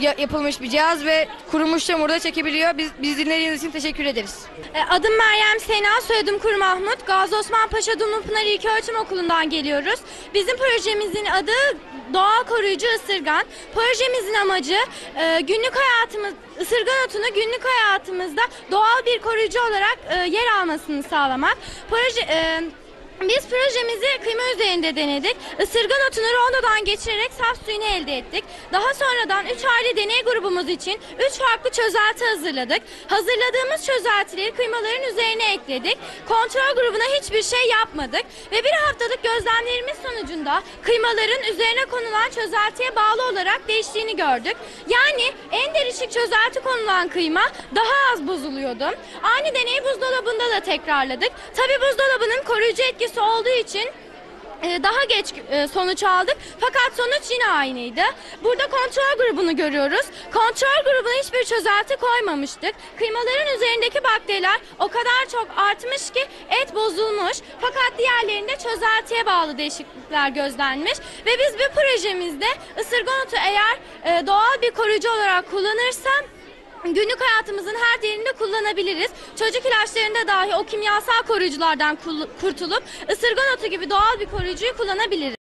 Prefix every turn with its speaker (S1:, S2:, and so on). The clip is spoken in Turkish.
S1: ya- yapılmış bir cihaz ve kurumuş çamurda çekebiliyor. Biz, biz dinlediğiniz için teşekkür ederiz.
S2: E, Adım Meryem Sena, soyadım Kuru Mahmut. Gazi Osman Paşa Dumlupınar İlköğretim Okulu'ndan geliyoruz. Bizim projemizin adı Doğal Koruyucu Isırgan. Projemizin amacı e, günlük hayatımız, ısırgan otunu günlük hayatımızda doğal bir koruyucu olarak e, yer almasını sağlamak. Proje... biz projemizi kıyma üzerinde denedik. Isırgan otunu rondodan geçirerek saf suyunu elde ettik. Daha sonradan 3 aile deney grubumuz için 3 farklı çözelti hazırladık. Hazırladığımız çözeltileri kıymaların üzerine ekledik. Kontrol grubuna hiçbir şey yapmadık. Ve bir haftalık gözlemlerimiz sonucunda kıymaların üzerine konulan çözeltiye bağlı olarak değiştiğini gördük. Yani en derişik çözelti konulan kıyma daha az bozuluyordu. Aynı deneyi buzdolabında da tekrarladık. Tabi buzdolabının koruyucu etkisi olduğu için e, daha geç e, sonuç aldık fakat sonuç yine aynıydı. Burada kontrol grubunu görüyoruz. Kontrol grubuna hiçbir çözelti koymamıştık. Kıymaların üzerindeki bakteriler o kadar çok artmış ki et bozulmuş fakat diğerlerinde çözeltiye bağlı değişiklikler gözlenmiş ve biz bu projemizde ısırgan otu eğer e, doğal bir koruyucu olarak kullanırsa Günlük hayatımızın her yerinde kullanabiliriz. Çocuk ilaçlarında dahi o kimyasal koruyuculardan kurtulup ısırgan otu gibi doğal bir koruyucuyu kullanabiliriz.